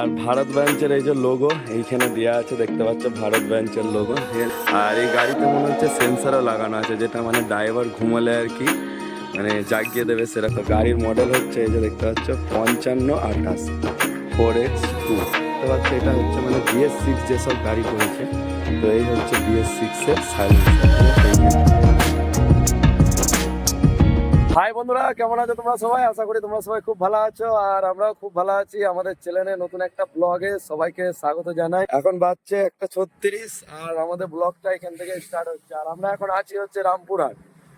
আর ভারত বেঞ্চের এই যে লোগো এইখানে দেওয়া আছে, দেখতে পাচ্ছ ভারত বেঞ্চের লোগো আর এই গাড়িতে মনে হচ্ছে সেন্সারও লাগানো আছে, যেটা মানে ড্রাইভার ঘুমালে আর কি মানে জাগিয়ে দেবে সেরকম। গাড়ির মডেল হচ্ছে এই যে দেখতে পাচ্ছ, পঞ্চান্ন আঠাশ ফোর এক্স টু দেখতে পাচ্ছ, এটা হচ্ছে মানে বিএস সিক্স যেসব গাড়ি করেছে, তো এই হচ্ছে বিএস সিক্সের সাইলেন্সার হাই বন্ধুরা, কেমন আছো তোমরা সবাই? আশা করি তোমরা সবাই খুব ভালো আছো, আর আমরাও খুব ভালো আছি। আমাদের চ্যানেলে নতুন একটা ব্লগে সবাইকে স্বাগত জানাই। এখন বাজছে একটা ছত্রিশ, আর আমাদের ব্লগটা এখান থেকে স্টার্ট হচ্ছে। আর আমরা এখন আছি হচ্ছে রামপুরহাট।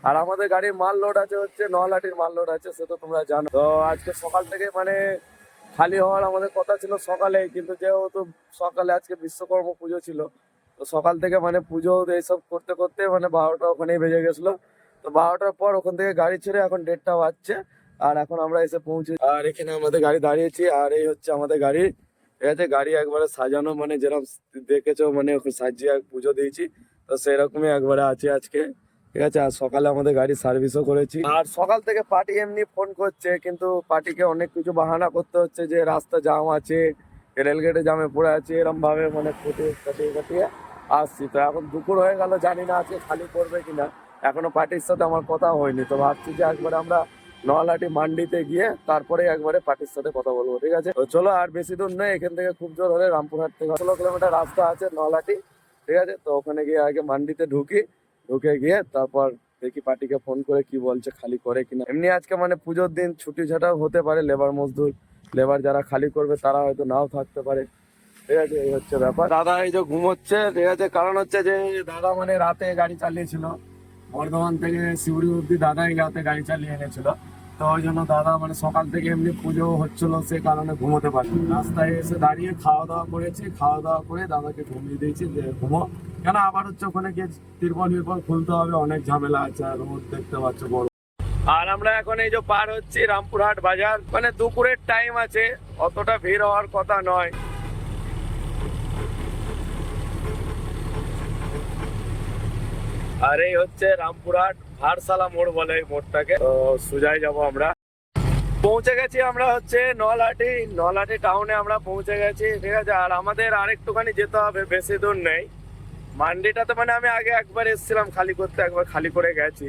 আর আমাদের গাড়ির মাল লোড আছে হচ্ছে নলাটির মাল লোড আছে, সে তো তোমরা জানো। তো আজকে সকাল থেকে মানে খালি হওয়ার আমাদের কথা ছিল সকালে কিন্তু যেহেতু সকালে আজকে বিশ্বকর্ম পুজো ছিল, তো সকাল থেকে মানে পুজো এইসব করতে করতে মানে বারোটা ওখানেই বেজে গেছিল। তো বারোটার পর ওখান থেকে গাড়ি ছেড়ে এখন দেড়টা বাজছে, আর এখন আমরা এসে পৌঁছে আর এখানে আমাদের গাড়ি দাঁড়িয়েছি, আর এই হচ্ছে আমাদের গাড়ি। ঠিক আছে, গাড়ি একবারে সাজানো মানে যেরকম দেখেছ মানে সাজিয়ে পুজো দিয়েছি, তো সেরকমই একবারে আছে আজকে। ঠিক আছে, আর সকালে আমাদের গাড়ি সার্ভিসও করেছি। আর সকাল থেকে পার্টি এমনি ফোন করছে, কিন্তু পার্টিকে অনেক কিছু বাহানা করতে হচ্ছে যে, রাস্তা জাম আছে, রেলগেটে জামে পড়ে আছে এরম ভাবে মানে কাটিয়ে কাটিয়ে আসছি। তো এখন দুপুর হয়ে গেল, জানি না আজকে খালি করবে কিনা। এখনও পার্টির সাথে আমার কথা হয়নি। তো ভাবছি যে একবারে আমরা নলাটি মান্ডিতে গিয়ে তারপরে একবারে পার্টির সাথে কথা বলব, ঠিক আছে? তো চলো আর বেশি দূর নেই এখান থেকে খুব জোর হলে রামপুরহাট থেকে। ষোলো কিলোমিটার রাস্তা আছে নলাটি ঠিক আছে? তো ওখানে গিয়ে আগে মান্ডিতে ঢুকি, ঢুকে গিয়ে তারপর দেখি পার্টিকে ফোন করে কি বলছে, খালি করে কিনা। এমনি আজকে মানে পুজোর দিন, ছুটি ছাটাও হতে পারে লেবার মজদুর, লেবার যারা খালি করবে তারা হয়তো নাও থাকতে পারে, ঠিক আছে? এই হচ্ছে ব্যাপার। দাদা এই যে ঘুমোচ্ছে, ঠিক আছে? কারণ হচ্ছে যে দাদা মানে রাতে গাড়ি চালিয়েছিল। বর্ধমান থেকে সিউড়ি অব্দি দাদাই রাতে গাড়ি চালিয়ে এনেছিল। তো ওই জন্য দাদা মানে সকাল থেকে এমনি পুজো হচ্ছিল, সে কারণে ঘুমোতে পারি রাস্তায় এসে দাঁড়িয়ে খাওয়া দাওয়া করেছি খাওয়া দাওয়া করে দাদাকে ঘুমিয়ে দিয়েছি, যে ঘুমো। কেন আবার হচ্ছে ওখানে গিয়ে তিরপল মিরপল খুলতে হবে, অনেক ঝামেলা আছে, আর রোদ দেখতে পাচ্ছ বড় আর আমরা এখন এই যে পার হচ্ছি রামপুরহাট বাজার মানে দুপুরের টাইম আছে, অতটা ভিড় হওয়ার কথা নয়। আর এই হচ্ছে রামপুরহাট ভারসালা মোড় বলে এই মোড়টাকে। তো সুজাই যাব আমরা। পৌঁছে গেছি আমরা হচ্ছে নলহাটি। নলহাটি টাউনে আমরা পৌঁছে গেছি, ঠিক আছে? আর আমাদের আরেকটুখানি যেতে হবে, বেশি দূর নেই। মান্ডিটাতে মানে আমি আগে একবার এসেছিলাম, খালি করতে একবার খালি করে গেছি।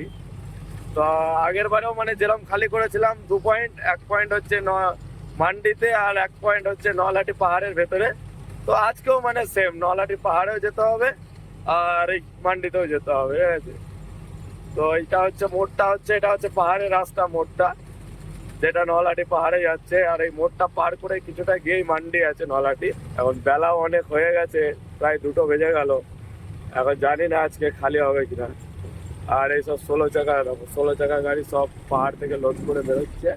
তো আগের বারেও মানে যেরকম খালি করেছিলাম, দু পয়েন্ট এক পয়েন্ট হচ্ছে ন মান্ডিতে আর এক পয়েন্ট হচ্ছে নলহাটি পাহাড়ের ভেতরে। তো আজকেও মানে সেম নলহাটি পাহাড়েও যেতে হবে। আর এই মান্ডিতেও যেতে হবে, ঠিক আছে? তো এটা হচ্ছে মোড়টা হচ্ছে, এটা হচ্ছে পাহাড়ের রাস্তা মোড়টা, যেটা নলাটি পাহাড়ে যাচ্ছে, আর এই মোড়টা পার করে কিছুটা গিয়েই মান্ডি আছে নলাটি। এখন বেলাও অনেক হয়ে গেছে, প্রায় দুটো বেজে গেল। এখন জানি না আজকে খালি হবে কিনা। আর এইসব ষোলো চাকা ষোলো চাকা গাড়ি সব পাহাড় থেকে লোড করে বেরোচ্ছে,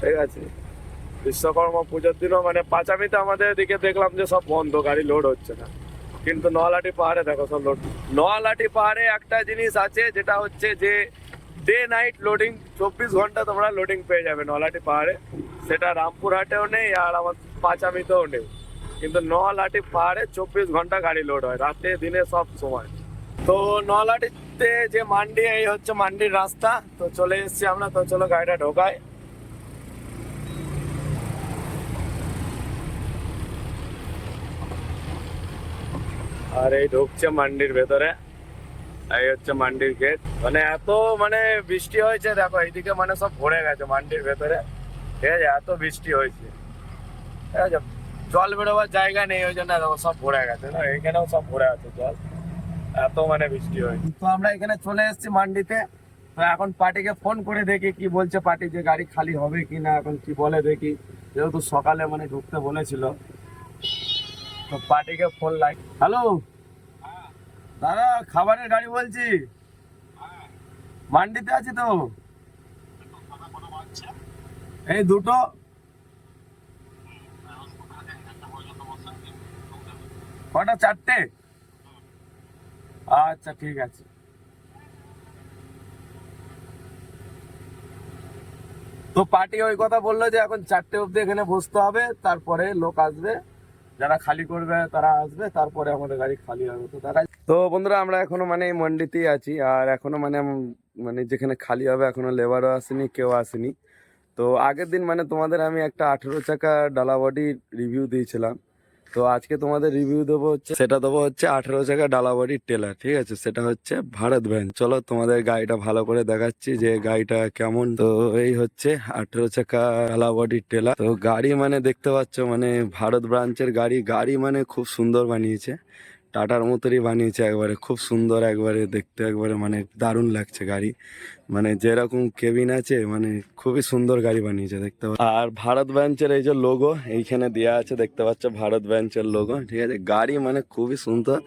ঠিক আছে? বিশ্বকর্মা পুজোর দিনও মানে পাঁচামিতে আমাদের এদিকে দেখলাম যে সব বন্ধ, গাড়ি লোড হচ্ছে না। কিন্তু নলাটি পাহাড়ে দেখো, সব লোড নলাটি পাহাড়ে একটা জিনিস আছে, যেটা হচ্ছে যে ডে নাইট লোডিং চব্বিশ ঘণ্টা তোমরা লোডিং পেয়ে যাবে নলাটি পাহাড়ে। সেটা রামপুরহাটেও নেই আর আমার পাঁচামিতেও নেই। কিন্তু নলাটি পাহাড়ে চব্বিশ ঘণ্টা গাড়ি লোড হয়, রাতে, দিনে সব সময়। তো নলাটিতে যে মান্ডি, এই হচ্ছে মান্ডির রাস্তা। তো চলে এসেছি আমরা, তো চলো গাড়িটা ঢোকাই। আর এই ঢুকছে মান্ডির ভেতরে। এই হচ্ছে মান্ডির গেট মানে এত মানে বৃষ্টি হয়েছে, দেখো এইদিকে মানে সব ভরে গেছে মান্ডির ভেতরে। ঠিক আছে, এত বৃষ্টি হয়েছে। ঠিক আছে, জল বেরোবার জায়গা নেই, ওই জন্য দেখো সব ভরে গেছে। না এখানেও সব ভরে আছে জল। এত মানে বৃষ্টি হয়েছে। তো আমরা এখানে চলে এসেছি মান্ডিতে। তো এখন পার্টিকে ফোন করে দেখি কি বলছে পার্টি যে গাড়ি খালি হবে কি না এখন কি বলে দেখি। যেহেতু সকালে মানে ঢুকতে বলেছিল। তো পার্টিকে ফোন লাগ হ্যালো দাদা খাবারের গাড়ি বলছি। মান্ডিতে আছি তো। এই দুটো। কটা চারটে? আচ্ছা ঠিক আছে। তো পার্টি ওই কথা বলল যে এখন চারটে অবধি এখানে বসতে হবে তারপরে লোক আসবে। যারা খালি করবে, তারা আসবে, তারপরে আমাদের গাড়ি খালি হবে। তো তারা তো বন্ধুরা, আমরা এখনও মানে মন্ডিতেই আছি, আর এখনও মানে মানে যেখানে খালি হবে, এখনও লেবারও আসেনি, কেউ আসেনি। তো আগের দিন মানে তোমাদের আমি একটা আঠেরো চাকা ডালা বডি রিভিউ দিয়েছিলাম। তো আজকে তোমাদের রিভিউ দেবো হচ্ছে, সেটা দেবো হচ্ছে আঠেরো চাকা ডালাবাড়ির টেলার ঠিক আছে? সেটা হচ্ছে ভারত ভ্যান চলো তোমাদের গাড়িটা ভালো করে দেখাচ্ছি যে গাড়িটা কেমন। তো এই হচ্ছে আঠেরো চাকা ডালাবাড়ি টেলার তো গাড়ি মানে দেখতে পাচ্ছ মানে ভারত ব্রাঞ্চের গাড়ি। গাড়ি মানে খুব সুন্দর বানিয়েছে। টাটার মতোই বানিয়েছে একবারে, খুব সুন্দর একবারে, দেখতে একবারে মানে দারুণ লাগছে গাড়ি। মানে যেরকম কেবিন আছে মানে খুবই সুন্দর গাড়ি বানিয়েছে, দেখতে পাচ্ছ। আর ভারত ব্রাঞ্চের এই যে লোগো এইখানে দেওয়া আছে, দেখতে পাচ্ছ ভারত ব্রাঞ্চের লোগো ঠিক আছে? গাড়ি মানে খুবই সুন্দর।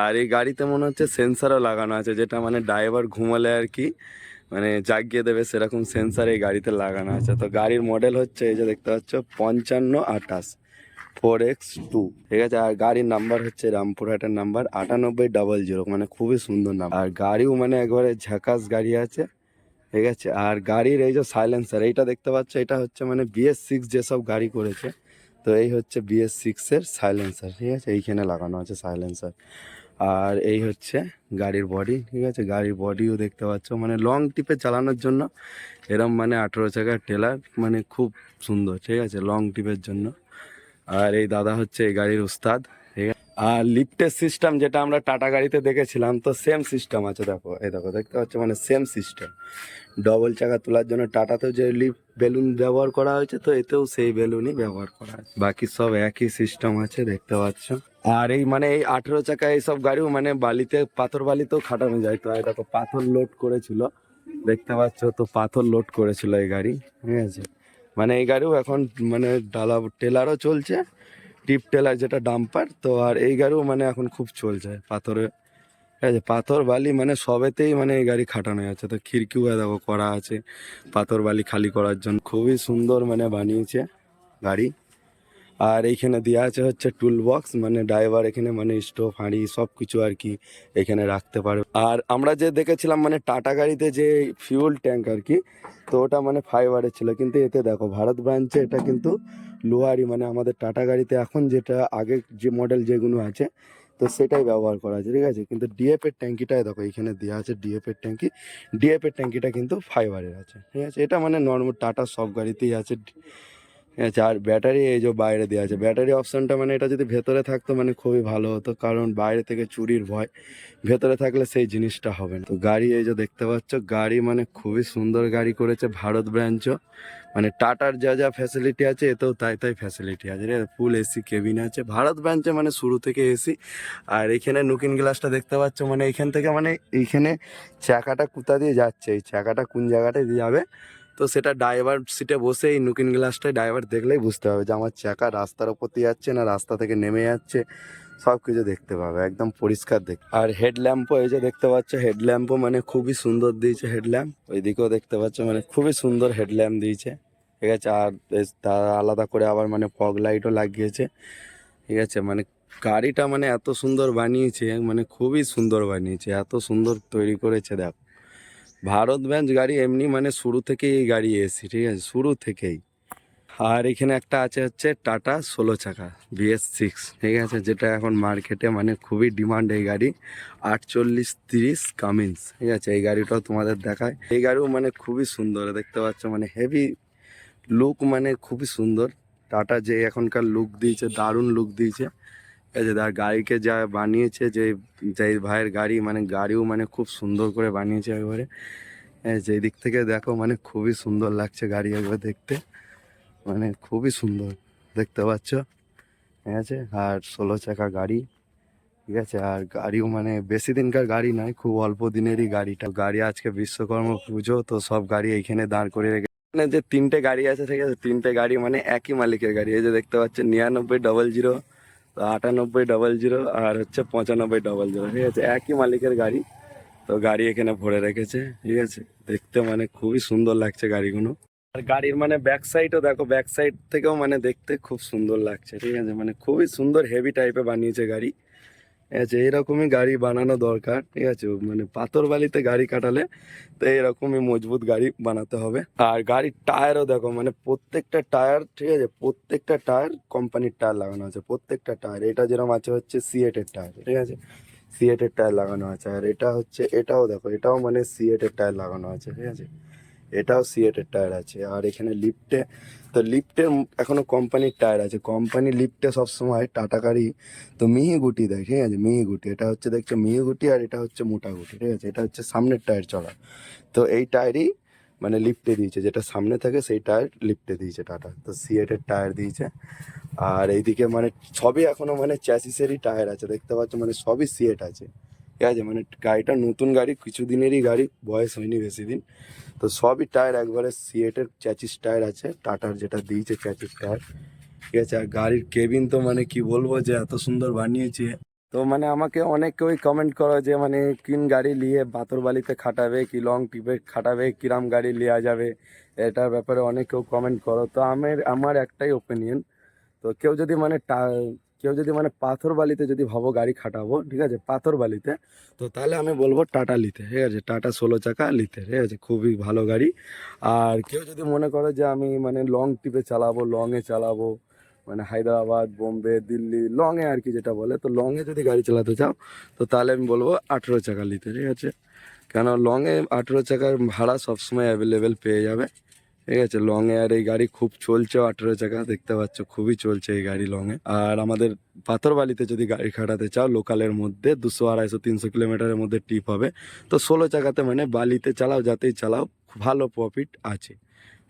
আর এই গাড়িতে মনে হচ্ছে সেন্সারও লাগানো আছে, যেটা মানে ড্রাইভার ঘুমালে আর কি মানে জাগিয়ে দেবে, সেরকম সেন্সার এই গাড়িতে লাগানো আছে। তো গাড়ির মডেল হচ্ছে এই যে, দেখতে পাচ্ছ, পঞ্চান্ন আঠাশ। ফোর এক্স টু ঠিক আছে? আর গাড়ির নাম্বার হচ্ছে রামপুরহাটের নাম্বার আটানব্বই ডাবল জিরো মানে খুবই সুন্দর নাম আর গাড়িও মানে একবারে ঝাকাস গাড়ি আছে, ঠিক আছে? আর গাড়ির এই যে সাইলেন্সার এইটা দেখতে পাচ্ছ, এটা হচ্ছে মানে বিএস সিক্স যেসব গাড়ি করেছে, তো এই হচ্ছে বিএস সিক্সের সাইলেন্সার ঠিক আছে? এইখানে লাগানো আছে সাইলেন্সার আর এই হচ্ছে গাড়ির বডি ঠিক আছে? গাড়ির বডিও দেখতে পাচ্ছ মানে লং ট্রিপে চালানোর জন্য, এরম মানে আঠেরো চাকার টেলার মানে খুব সুন্দর, ঠিক আছে? লং ট্রিপের জন্য। আর এই দাদা হচ্ছে এই গাড়ির উস্তাদ। আর লিফটের সিস্টেম যেটা আমরা টাটা গাড়িতে দেখেছিলাম, তো সেম সিস্টেম আছে দেখো। এই দেখো, দেখতে পাচ্ছ? মানে সেম সিস্টেম ডবল চাকা তোলার জন্য টাটাতেও যে লিফট বেলুন ব্যবহার করা হয়েছে, তো এতেও সেই বেলুনই ব্যবহার করা আছে বাকি সব একই সিস্টেম আছে, দেখতে পাচ্ছ? আর এই মানে এই আঠেরো চাকা এইসব গাড়িও মানে বালিতে, পাথর বালিতেও খাটানো যায়। তো দেখো, পাথর লোড করেছিল। দেখতে পাচ্ছ? তো পাথর লোড করেছিল এই গাড়ি। ঠিক আছে? মানে এই গাড়িও এখন মানে ডালা টেলারও চলছে, টিপ টেলার যেটা ডাম্পার, তো আর এই গাড়িও মানে এখন খুব চলছে। পাথরে, ঠিক আছে, পাথর বালি মানে সবেতেই মানে এই গাড়ি খাটানো আছে তো খিড়কিও দেখো করা আছে, পাথর বালি খালি করার জন্য। খুবই সুন্দর মানে বানিয়েছে গাড়ি। আর এইখানে দেওয়া আছে হচ্ছে টুল বক্স মানে ড্রাইভার এখানে মানে স্টোভ, হাঁড়ি সব কিছু আর কি এখানে রাখতে পারবে আর আমরা যে দেখেছিলাম মানে টাটা গাড়িতে যে ফিউল ট্যাঙ্ক আর কি, তো ওটা মানে ফাইবারের ছিল। কিন্তু এতে দেখো ভারত ব্রাঞ্চে এটা কিন্তু লোহারি মানে আমাদের টাটা গাড়িতে এখন যেটা আগে যে মডেল যেগুলো আছে, তো সেটাই ব্যবহার করা আছে, ঠিক আছে? কিন্তু ডিএফ এর ট্যাঙ্কিটাই দেখো এখানে দেওয়া আছে ডিএফ এর ট্যাঙ্কি। ডিএফ এর ট্যাঙ্কিটা কিন্তু ফাইবারের আছে, ঠিক আছে? এটা মানে নর্মাল টাটা সব গাড়িতেই আছে। ঠিক আছে আর ব্যাটারি এই যে বাইরে দেওয়া আছে। ব্যাটারি অপশনটা মানে এটা যদি ভেতরে থাকতো মানে খুবই ভালো হতো, কারণ বাইরে থেকে চুরির ভয়, ভেতরে থাকলে সেই জিনিসটা হবে না। তো গাড়ি এই যে দেখতে পাচ্ছ, গাড়ি মানে খুবই সুন্দর গাড়ি করেছে ভারত ব্রাঞ্চও মানে টাটার যা যা ফ্যাসিলিটি আছে, এতেও তাই তাই ফ্যাসিলিটি আছে রে। ফুল এসি কেবিন আছে। ভারত ব্রাঞ্চে মানে শুরু থেকে এসি আর এখানে নুকিন গ্লাসটা দেখতে পাচ্ছ মানে এইখান থেকে মানে এইখানে চাকাটা কোথা দিয়ে যাচ্ছে? এই চাকাটা কোন জায়গাটায় যাবে? তো সেটা ড্রাইভার সিটে বসে এই নুকিন গ্লাসটাই ড্রাইভার দেখলেই বুঝতে পারবে যে আমার চাকা রাস্তার ওপর দিয়ে যাচ্ছে না, রাস্তা থেকে নেমে যাচ্ছে সব কিছু দেখতে পাবে, একদম পরিষ্কার দেখ আর হেডল্যাম্পও এই যে দেখতে পাচ্ছ হেডল্যাম্পও মানে খুবই সুন্দর দিয়েছে হেডল্যাম্প ওইদিকেও দেখতে পাচ্ছ মানে খুবই সুন্দর হেডল্যাম্প দিয়েছে, ঠিক আছে, আর তার আলাদা করে আবার মানে ফগ লাইটও লাগিয়েছে, ঠিক আছে মানে গাড়িটা মানে এত সুন্দর বানিয়েছে মানে খুবই সুন্দর বানিয়েছে, এত সুন্দর তৈরি করেছে দেখ। ভারত ব্যাঞ্চ গাড়ি এমনি মানে শুরু থেকেই এই গাড়ি এসি ঠিক আছে? শুরু থেকেই। আর এখানে একটা আছে হচ্ছে টাটা ষোলো চাকা বিএস সিক্স ঠিক আছে? যেটা এখন মার্কেটে মানে খুবই ডিমান্ড এই গাড়ি। আটচল্লিশ তিরিশ কামিন্স ঠিক আছে? এই গাড়িটাও তোমাদের দেখায়। এই গাড়িও মানে খুবই সুন্দর, দেখতে পাচ্ছ? মানে হেভি লুক মানে খুবই সুন্দর। টাটা যে এখনকার লুক দিয়েছে, দারুণ লুক দিয়েছে। ঠিক আছে আর গাড়িকে যা বানিয়েছে, যে যে ভাইয়ের গাড়ি মানে গাড়িও মানে খুব সুন্দর করে বানিয়েছে একবারে। যেই দিক থেকে দেখো মানে খুবই সুন্দর লাগছে গাড়ি একবার দেখতে। মানে খুবই সুন্দর, দেখতে পাচ্ছ? ঠিক আছে? আর ষোলো চাকা গাড়ি, ঠিক আছে? আর গাড়িও মানে বেশি দিনকার গাড়ি নয়, খুব অল্প দিনেরই গাড়িটা। গাড়ি আজকে বিশ্বকর্মা পুজো, তো সব গাড়ি এইখানে দাঁড় করে রেখে এখানে যে তিনটে গাড়ি আছে, ঠিক আছে? তিনটে গাড়ি মানে একই মালিকের গাড়ি। এই যে দেখতে পাচ্ছেন নিরানব্বই ডবল জিরো আটানব্বই ডবল জিরো আর হচ্ছে পঁচানব্বই ডবল জিরো ঠিক আছে, একই মালিকের গাড়ি। তো গাড়ি এখানে ভরে রেখেছে, ঠিক আছে। দেখতে মানে খুবই সুন্দর লাগছে গাড়িগুলো। আর গাড়ির মানে ব্যাক সাইডও দেখো ব্যাক সাইড থেকেও মানে দেখতে খুব সুন্দর লাগছে, ঠিক আছে। মানে খুবই সুন্দর হেভি টাইপের বানিয়েছে গাড়ি। ঠিক আছে, এরকমই গাড়ি বানানো দরকার, ঠিক আছে? মানে পাথর বালিতে গাড়ি কাটালে তো এরকমই মজবুত গাড়ি বানাতে হবে। আর গাড়ির টায়ারও দেখো মানে প্রত্যেকটা টায়ার, ঠিক আছে? প্রত্যেকটা টায়ার কোম্পানির টায়ার লাগানো আছে, প্রত্যেকটা টায়ার। এটা যেরকম আছে, হচ্ছে সিএটের টায়ার, ঠিক আছে? সিএটের টায়ার লাগানো আছে। আর এটা হচ্ছে, এটাও দেখো, এটাও মানে সিএটের টায়ার লাগানো আছে, ঠিক আছে? এটাও সিয়েটের টায়ার আছে। আর এখানে লিফটে, তো লিফটের এখনও কোম্পানির টায়ার আছে। কোম্পানি লিফটে সবসময় টাটা গাড়ি তো মিহি গুটি দেয়, ঠিক আছে? মিহি গুটি এটা হচ্ছে দেখছ মিহি গুটি আর এটা হচ্ছে মোটা গুটি, ঠিক আছে? এটা হচ্ছে সামনের টায়ার চড়া। তো এই টায়ারই মানে লিফটে দিয়েছে, যেটা সামনে থাকে সেই টায়ার লিফটে দিয়েছে টাটা। তো সিয়েটের টায়ার দিয়েছে। আর এইদিকে মানে সবই এখনও মানে চ্যাসিসেরই টায়ার আছে, দেখতে পাচ্ছ? মানে সবই সিয়েট আছে। ঠিক আছে? মানে গাড়িটা নতুন গাড়ি কিছুদিনেরই গাড়ি, বয়স হয়নি বেশি দিন। তো সবই টায়ার, একবারে সিয়েটের চ্যাচিস টায়ার আছে টাটার যেটা দিয়েছে চ্যাচিস টায়ার। ঠিক আছে? আর গাড়ির কেবিন তো মানে কি বলব যে এত সুন্দর বানিয়েছে। তো মানে আমাকে অনেক কেউই কমেন্ট করো যে মানে কিন গাড়ি নিয়ে বাতর বালিতে খাটাবে, কি লং ট্রিপে খাটাবে, কিরাম গাড়ি নেওয়া যাবে, এটার ব্যাপারে অনেক কেউ কমেন্ট করো। তো আমার আমার একটাই ওপিনিয়ন তো কেউ যদি মানে কেউ যদি মানে পাথর বালিতে যদি ভাবো গাড়ি খাটাবো, ঠিক আছে? পাথর বালিতে, তো তাহলে আমি বলব টাটা লিতে, ঠিক আছে? টাটা ষোলো চাকা লিতে, ঠিক আছে? খুবই ভালো গাড়ি। আর কেউ যদি মনে করে যে আমি মানে লং ট্রিপে চালাবো লংয়ে চালাবো মানে হায়দ্রাবাদ, বোম্বে, দিল্লি লংয়ে আর কি যেটা বলে, তো লংয়ে যদি গাড়ি চালাতে চাও, তো তাহলে আমি বলব আঠেরো চাকা লিতে, ঠিক আছে? কেন লংয়ে আঠেরো চাকার ভাড়া সবসময় অ্যাভেলেবেল পেয়ে যাবে। ঠিক আছে লং আর এই গাড়ি খুব চলছে, আঠেরো চাকা দেখতে পাচ্ছ, খুবই চলছে এই গাড়ি লং এ। আর আমাদের পাথরবালিতে যদি গাড়ি খাটাতে চাও, লোকালের মধ্যে দুশো, আড়াইশো, তিনশো কিলোমিটারের মধ্যে টিপ হবে। তো ষোলো চাকাতে মানে বালিতে চালাও, যাতেই চালাও ভালো প্রফিট আছে।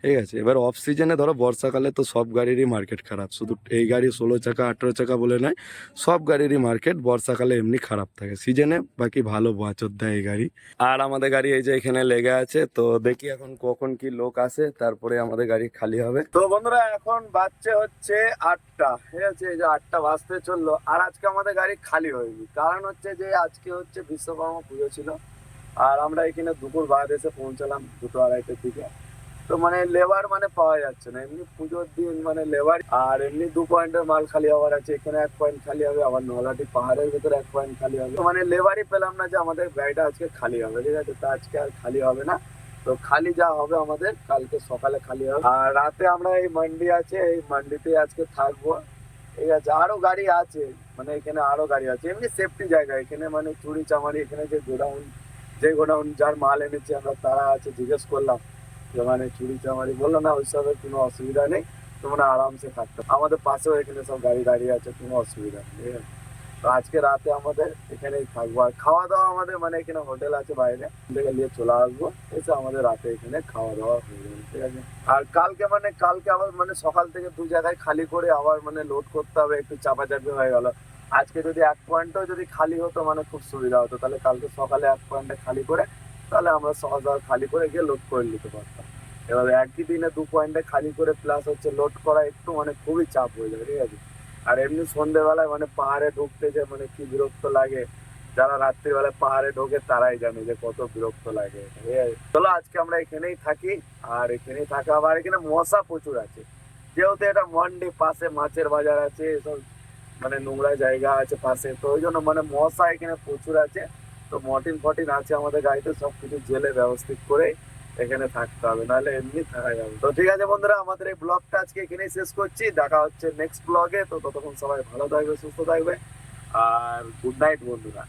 ঠিক আছে। এবার অফ সিজনে ধরো বর্ষাকালে তো সব গাড়িরই মার্কেট খারাপ। শুধু এই গাড়ি ষোলো চাকা, আঠেরো চাকা বলে নয়, সব গাড়িরই মার্কেট বর্ষাকালে এমনি খারাপ থাকে। সিজনে বাকি ভালো বাচত দেয় এই গাড়ি। আর আমাদের গাড়ি এই যে এখানে লেগে আছে, তো দেখি এখন কখন কি লোক আসে, তারপরে আমাদের গাড়ি খালি হবে। তো বন্ধুরা, এখন বাচ্চা হচ্ছে আটটা, ঠিক আছে? এই যে আটটা বাজতে চলল, আর আজকে আমাদের গাড়ি খালি হয়নি। কারণ হচ্ছে যে আজকে হচ্ছে বিশ্বকর্মা পুজো ছিল, আর আমরা এখানে দুপুর বাদ এসে পৌঁছালাম দুটো আড়াইটের দিকে। তো মানে লেবার মানে পাওয়া যাচ্ছে না। এমনি পুজোর দিন মানে লেবার। আর এমনি দু পয়েন্টের মাল খালি হওয়ার আছে, এখানে এক পয়েন্ট খালি হবে, আবার নলাটি পাহাড়ের ভেতরে এক পয়েন্ট খালি হবে। মানে লেবারই পেলাম না যে আমাদের গাড়িটা আজকে খালি হবে, ঠিক আছে? তো আজকে আর খালি হবে না। তো খালি যা হবে আমাদের, কালকে সকালে খালি হবে। আর রাতে আমরা এই মান্ডি আছে, এই মান্ডিতে আজকে থাকব। ঠিক আছে? আরও গাড়ি আছে মানে এখানে আরও গাড়ি আছে। এমনি সেফটি জায়গা, এখানে মানে চুরি চামারি এখানে যে গোডাউন যে গোডাউন যার মাল এনেছে আমরা, তারা আছে, জিজ্ঞেস করলাম। মানে চুরি চামারি বলল, না, ওই ওইসবের কোনো অসুবিধা নেই, তোমরা আরামসে থাকতো আমাদের পাশেও এখানে সব গাড়ি দাঁড়িয়ে আছে, কোনো অসুবিধা নেই? তো আজকে রাতে আমাদের এখানেই থাকব। আর খাওয়া দাওয়া আমাদের মানে এখানে হোটেল আছে বাইরে থেকে নিয়ে চলে আসব, এসে আমাদের রাতে এখানে খাওয়া দাওয়া হয়ে যাবে, ঠিক আছে? আর কালকে মানে কালকে আবার মানে সকাল থেকে দু জায়গায় খালি করে আবার মানে লোড করতে হবে, একটু চাপাচাপি হয়ে গেল। আজকে যদি এক পয়েন্টও যদি খালি হতো মানে খুব সুবিধা হতো। তাহলে কালকে সকালে এক পয়েন্টে খালি করে, তাহলে আমরা সকাল খালি করে গিয়ে লোড করে নিতে পারতাম। এবার একই দিনে দু পয়েন্টে খালি করে প্লাস হচ্ছে লোড করা একটু মানে খুবই চাপ হয়ে যাবে, ঠিক আছে? আর এমনি সন্ধ্যেবেলায় মানে পাহাড়ে ঢুকতে যে মানে কি বিরক্ত লাগে, যারা রাত্রিবেলায় পাহাড়ে ঢোকে তারাই জানে যে কত বিরক্ত লাগে, ঠিক আছে? চলো আজকে আমরা এখানেই থাকি, আর এখানেই থাকা, আবার এখানে মশা প্রচুর আছে। যেহেতু এটা মন্ডি, পাশে মাছের বাজার আছে, এসব মানে নোংরা জায়গা আছে পাশে, তো ওই জন্য মানে মশা এখানে প্রচুর আছে। তো মর্টিন ফটিন আছে আমাদের গাড়িতে সব কিছু জেলে ব্যবস্থিত করে এখানে থাকতে হবে, নাহলে এমনি থাকা যাবে। তো ঠিক আছে বন্ধুরা, আমাদের এই ব্লগটা আজকে এখানেই শেষ করছি। দেখা হচ্ছে নেক্সট ব্লগে তো ততক্ষণ সবাই ভালো থাকবে, সুস্থ থাকবে। আর গুড নাইট বন্ধুরা।